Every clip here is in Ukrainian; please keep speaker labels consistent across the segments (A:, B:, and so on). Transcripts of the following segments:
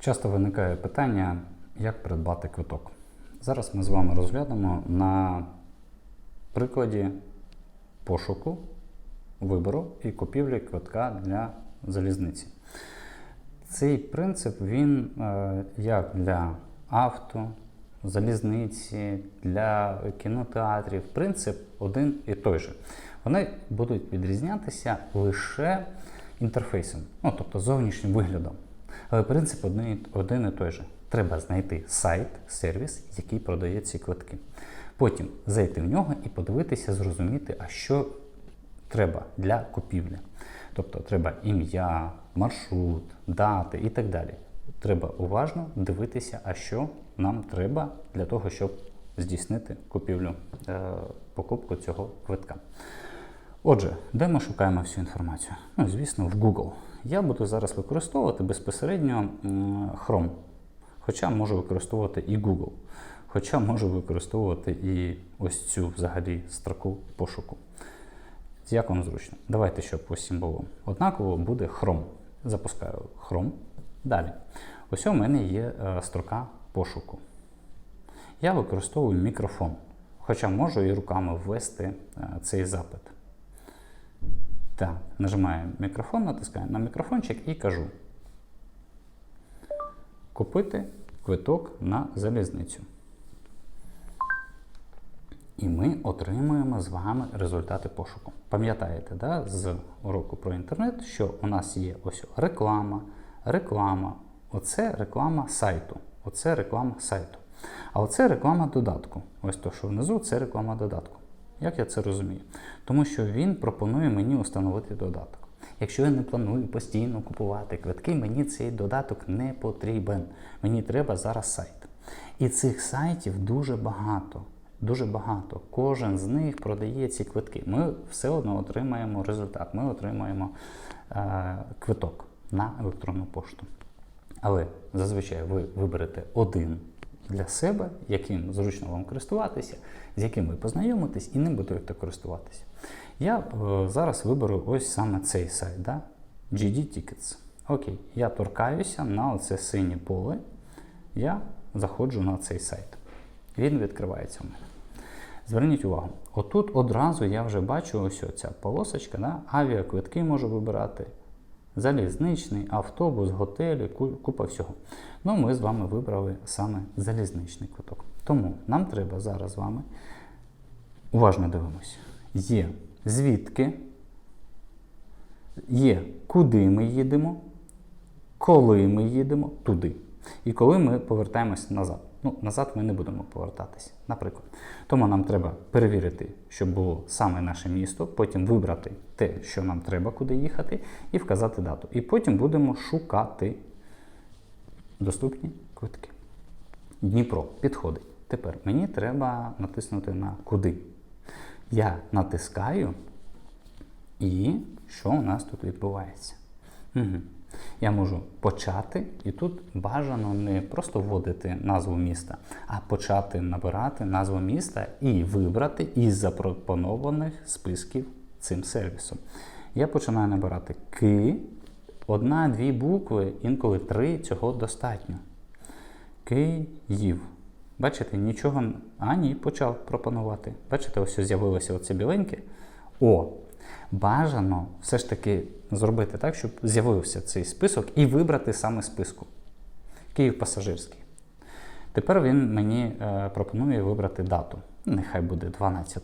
A: Часто виникає питання, як придбати квиток. Зараз ми з вами розглянемо на прикладі пошуку, вибору і купівлі квитка для залізниці. Цей принцип він е, як для авто, залізниці, для кінотеатрів. Принцип один і той же. Вони будуть відрізнятися лише інтерфейсом, ну тобто зовнішнім виглядом. Але принцип один, один і той же. Треба знайти сайт, сервіс, який продає ці квитки. Потім зайти в нього і подивитися, зрозуміти, а що треба для купівлі. Тобто треба ім'я, маршрут, дати і так далі. Треба уважно дивитися, а що нам треба для того, щоб здійснити купівлю, е, покупку цього квитка. Отже, де ми шукаємо всю інформацію? Ну, звісно, в Google. Я буду зараз використовувати безпосередньо Chrome. Хоча можу використовувати і Google. Хоча можу використовувати і ось цю взагалі строку пошуку. Як вам зручно? Давайте, щоб усім було однаково, буде Chrome. Запускаю Chrome. Далі. Ось у мене є е, строка пошуку. Я використовую мікрофон, хоча можу і руками ввести е, цей запит. Так, нажимаю мікрофон, натискаю на мікрофончик і кажу: Купити квиток на залізницю. І ми отримуємо з вами результати пошуку. Пам'ятаєте, да, з уроку про інтернет, що у нас є ось реклама, реклама. Оце реклама сайту. Оце реклама сайту. А оце реклама додатку. Ось то, що внизу, це реклама додатку. Як я це розумію? Тому що він пропонує мені установити додаток. Якщо я не планую постійно купувати квитки, мені цей додаток не потрібен. Мені треба зараз сайт. І цих сайтів дуже багато. Дуже багато. Кожен з них продає ці квитки. Ми все одно отримаємо результат. Ми отримаємо е, квиток на електронну пошту. Але зазвичай ви виберете один для себе, яким зручно вам користуватися, з яким ви познайомитесь і ним будете користуватися. Я е, зараз виберу ось саме цей сайт, да? GD Tickets. Окей, я торкаюся на оце синє поле. Я заходжу на цей сайт. Він відкривається у мене. Зверніть увагу, отут одразу я вже бачу ось ця полосочка, да? авіаквитки можу вибирати, залізничний, автобус, готелі, купа всього. Ну, ми з вами вибрали саме залізничний квиток. Тому нам треба зараз з вами уважно дивимося. Є звідки, є куди ми їдемо, коли ми їдемо туди. І коли ми повертаємося назад. Ну, назад ми не будемо повертатися, наприклад. Тому нам треба перевірити, щоб було саме наше місто, потім вибрати те, що нам треба, куди їхати, і вказати дату. І потім будемо шукати доступні квитки. Дніпро підходить. Тепер мені треба натиснути на куди. Я натискаю, і що у нас тут відбувається? Угу. Я можу почати, і тут бажано не просто вводити назву міста, а почати набирати назву міста і вибрати із запропонованих списків цим сервісом. Я починаю набирати Ки, одна-дві букви, інколи три цього достатньо. Київ. Бачите, нічого. н- А, ні, почав пропонувати. Бачите, ось з'явилося оце біленьке. О, бажано все ж таки зробити так, щоб з'явився цей список і вибрати саме списку. Київ пасажирський. Тепер він мені е, пропонує вибрати дату. Нехай буде 12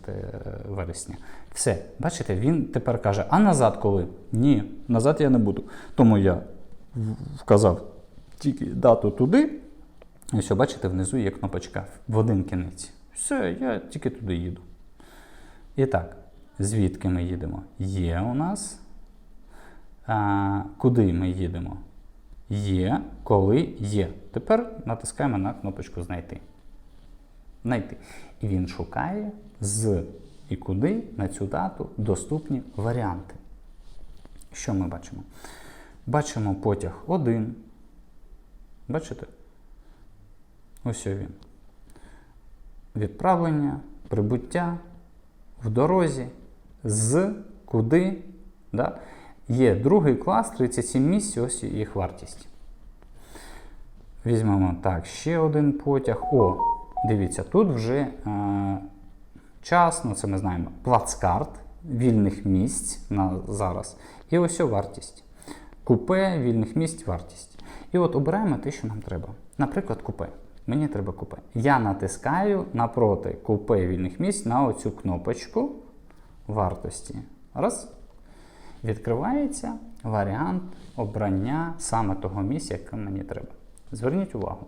A: вересня. Все, бачите, він тепер каже: а назад коли? Ні, назад я не буду. Тому я вказав тільки дату туди. І все, бачите, внизу є кнопочка в один кінець. Все, я тільки туди їду. І так, звідки ми їдемо? Є у нас. А, куди ми їдемо? Є, коли є. Тепер натискаємо на кнопочку Знайти. Знайти. І він шукає з і куди на цю дату доступні варіанти. Що ми бачимо? Бачимо потяг 1. Бачите? Ось він. Відправлення, прибуття в дорозі, з, куди. Да? Є другий клас, 37 місць, ось їх вартість. Візьмемо так, ще один потяг. О, дивіться, тут вже е, час, ну це ми знаємо, плацкарт вільних місць на зараз. І ось вартість. Купе, вільних місць, вартість. І от обираємо те, що нам треба. Наприклад, купе. Мені треба купе. Я натискаю напроти купе вільних місць на оцю кнопочку вартості. Раз. Відкривається варіант обрання саме того місця, яке мені треба. Зверніть увагу.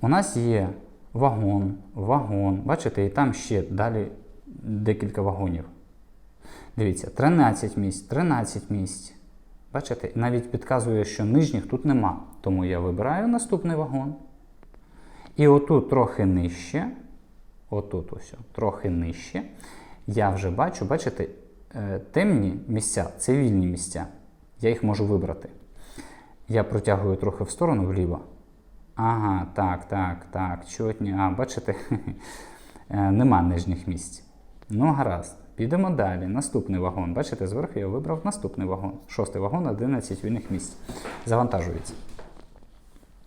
A: У нас є вагон, вагон. Бачите, і там ще далі декілька вагонів. Дивіться, 13 місць, 13 місць. Бачите, навіть підказує, що нижніх тут нема. Тому я вибираю наступний вагон. І отут трохи нижче, отут ось, трохи нижче, я вже бачу, бачите, е, темні місця це вільні місця. Я їх можу вибрати. Я протягую трохи в сторону вліво. Ага, так, так, так, чотні. А, бачите, Е, нема нижніх місць. Ну, гаразд. Підемо далі. Наступний вагон. Бачите, зверху я вибрав наступний вагон. Шостий вагон, 11 вільних місць. Завантажується.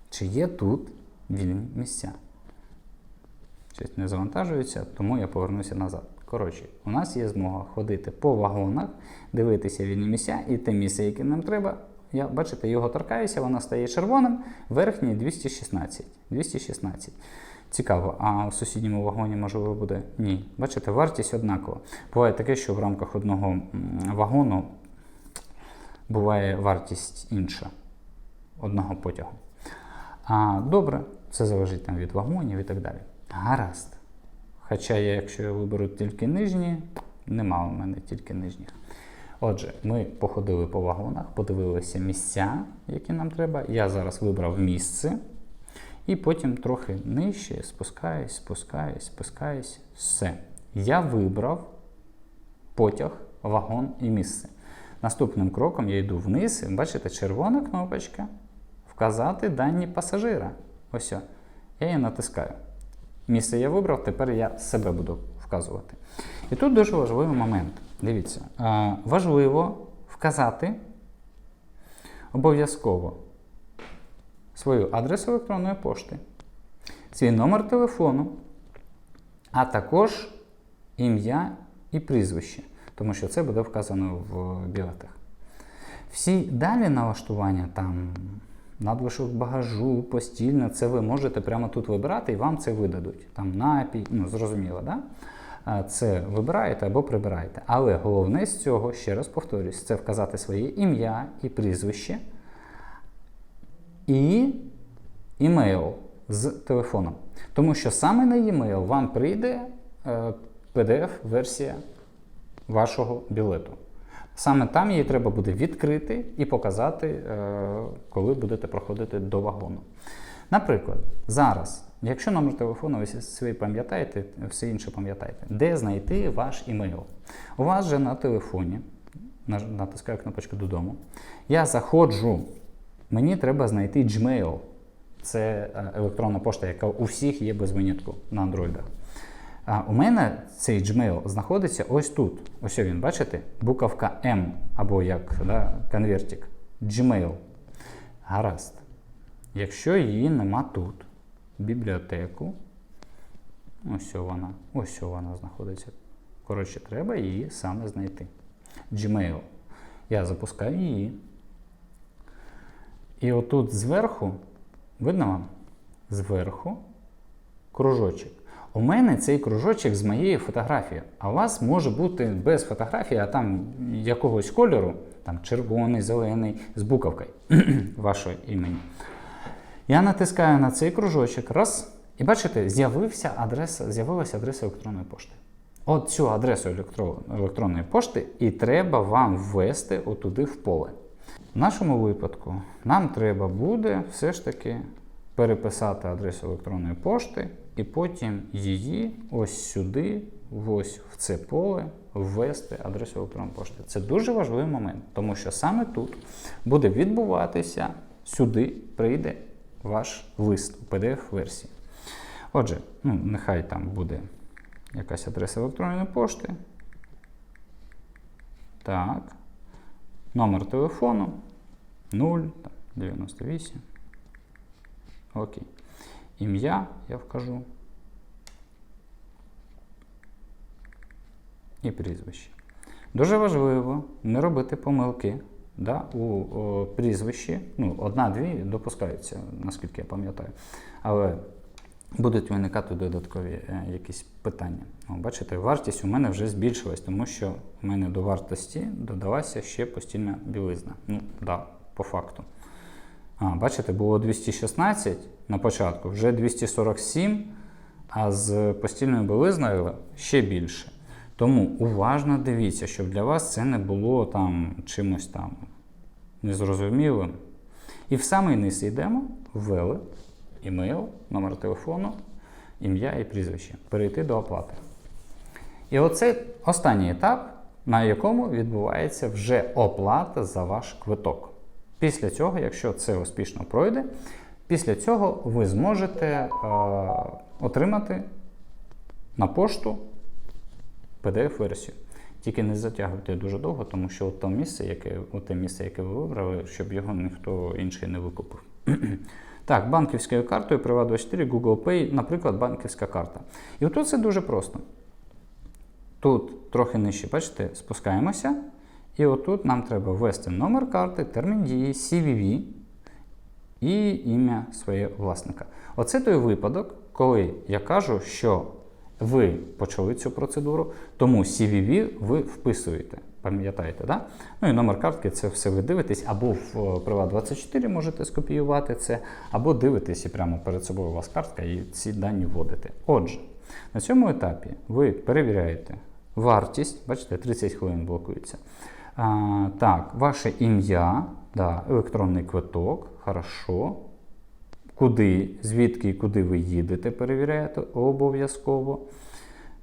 A: Чи є тут вільні місця? Щось не завантажується, тому я повернуся назад. Коротше, у нас є змога ходити по вагонах, дивитися вільні місця, і те місце, яке нам треба. Я, бачите, його торкаюся, воно стає червоним, верхній 216. 216. Цікаво, а в сусідньому вагоні можливо буде? Ні. Бачите, вартість однакова. Буває таке, що в рамках одного вагону буває вартість інша одного потягу. А, добре, це залежить там від вагонів і так далі. Гаразд. Хоча я, якщо я виберу тільки нижні, нема у мене тільки нижніх. Отже, ми походили по вагонах, подивилися місця, які нам треба. Я зараз вибрав місце. І потім трохи нижче спускаюсь, спускаюсь, спускаюсь. Все. Я вибрав потяг, вагон і місце. Наступним кроком я йду вниз, і бачите, червона кнопочка Вказати дані пасажира. Ось. Я її натискаю. Місце я вибрав, тепер я себе буду вказувати. І тут дуже важливий момент. Дивіться, е, важливо вказати обов'язково свою адресу електронної пошти, свій номер телефону, а також ім'я і прізвище, тому що це буде вказано в білетах. Всі далі налаштування, там надлишок багажу, постільне, це ви можете прямо тут вибирати і вам це видадуть. Там напій, ну зрозуміло, да? Це вибираєте або прибираєте. Але головне з цього, ще раз повторюсь, це вказати своє ім'я і прізвище і імейл з телефоном. Тому що саме на e-mail вам прийде е, PDF-версія вашого білету. Саме там її треба буде відкрити і показати, е, коли будете проходити до вагону. Наприклад, зараз, якщо номер телефону ви свій пам'ятаєте, все інше пам'ятаєте, де знайти ваш імейл? У вас же на телефоні, натискаю кнопочку додому, я заходжу, мені треба знайти Gmail. Це е, електронна пошта, яка у всіх є без винятку на андроїдах. А у мене цей Gmail знаходиться ось тут. Ось він, бачите? Буковка М або як да, конвертик. Gmail. Гаразд. Якщо її нема тут, бібліотеку, ось вона, ось вона знаходиться. Коротше, треба її саме знайти. Gmail. Я запускаю її. І отут зверху, видно вам? Зверху кружочок. У мене цей кружочок з моєю фотографією, а у вас може бути без фотографії, а там якогось кольору, там червоний, зелений, з буковкою вашого імені. Я натискаю на цей кружочок, раз, і бачите, з'явився адреса, з'явилася адреса електронної пошти. От цю адресу електронної пошти і треба вам ввести отуди в поле. В нашому випадку нам треба буде все ж таки переписати адресу електронної пошти і потім її ось сюди, ось в це поле, ввести адресу електронної пошти. Це дуже важливий момент, тому що саме тут буде відбуватися, сюди прийде ваш лист у PDF-версії. Отже, ну, нехай там буде якась адреса електронної пошти. Так. Номер телефону 0, 98. Окей. Ім'я я вкажу. І прізвище. Дуже важливо не робити помилки. Да? У о, прізвищі, ну, одна-дві допускаються, наскільки я пам'ятаю. Але будуть виникати додаткові е, якісь питання. О, бачите, вартість у мене вже збільшилась, тому що у мене до вартості додалася ще постільна білизна. Ну, да, по факту. А, бачите, було 216 на початку, вже 247, а з постільною білизною ще більше. Тому уважно дивіться, щоб для вас це не було там чимось там незрозумілим. І в самий низ йдемо, ввели імейл, номер телефону, ім'я і прізвище. Перейти до оплати. І оце останній етап, на якому відбувається вже оплата за ваш квиток. Після цього, якщо це успішно пройде, після цього ви зможете е, отримати на пошту PDF-версію. Тільки не затягуйте дуже довго, тому що от те місце, яке, от те місце, яке ви вибрали, щоб його ніхто інший не викупив. так, банківською картою Privat24, Google Pay, наприклад, банківська карта. І от це дуже просто. Тут трохи нижче, бачите, спускаємося. І отут нам треба ввести номер карти, термін дії, CVV і ім'я своє власника. Оце той випадок, коли я кажу, що ви почали цю процедуру, тому CVV ви вписуєте. Пам'ятаєте, да? Ну і номер картки це все ви дивитесь, або в Privat24 можете скопіювати це, або дивитесь і прямо перед собою у вас картка і ці дані вводите. Отже, на цьому етапі ви перевіряєте вартість, бачите, 30 хвилин блокується. А, так, ваше ім'я, да, електронний квиток, хорошо. Куди, звідки і куди ви їдете, перевіряєте обов'язково.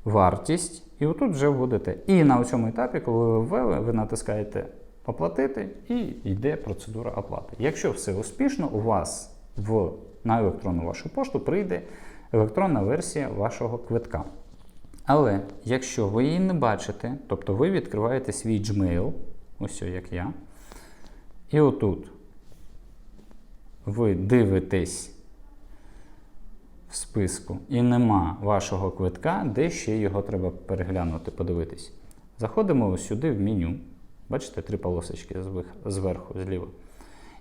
A: Вартість. І отут вже вводите. І на цьому етапі, коли ви ввели, ви натискаєте оплатити і йде процедура оплати. Якщо все успішно, у вас в, на електронну вашу пошту прийде електронна версія вашого квитка. Але якщо ви її не бачите, тобто ви відкриваєте свій Gmail, ось як я, і отут ви дивитесь в списку і нема вашого квитка, де ще його треба переглянути, подивитись. Заходимо ось сюди в меню. Бачите, три полосочки зверху, зліва.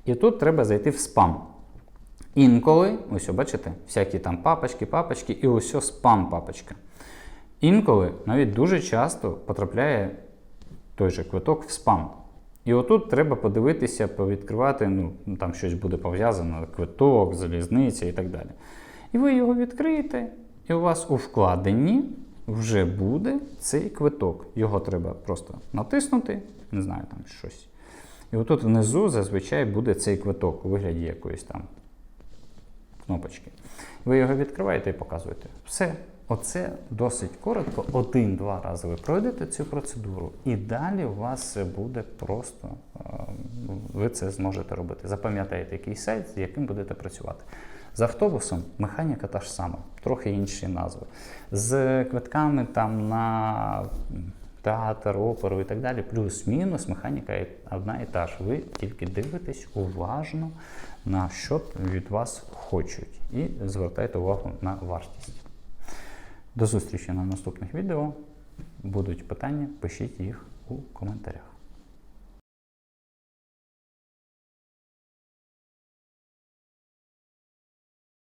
A: І тут треба зайти в спам. Інколи, ось, бачите, всякі там папочки, папочки, і ось спам папочка. Інколи навіть дуже часто потрапляє той же квиток в спам. І отут треба подивитися, повідкривати, ну, там щось буде пов'язано, квиток, залізниця і так далі. І ви його відкриєте, і у вас у вкладенні вже буде цей квиток. Його треба просто натиснути, не знаю, там щось. І отут внизу зазвичай буде цей квиток у вигляді якоїсь там кнопочки. Ви його відкриваєте і показуєте. Все. Оце досить коротко, один-два рази ви пройдете цю процедуру, і далі у вас буде просто, ви це зможете робити. Запам'ятаєте якийсь сайт, з яким будете працювати. З автобусом механіка та ж сама, трохи інші назви. З квитками там на театр, оперу і так далі, плюс-мінус, механіка одна і та ж. Ви тільки дивитесь уважно, на що від вас хочуть, і звертайте увагу на вартість. До зустрічі на наступних відео. Будуть питання, пишіть їх у коментарях.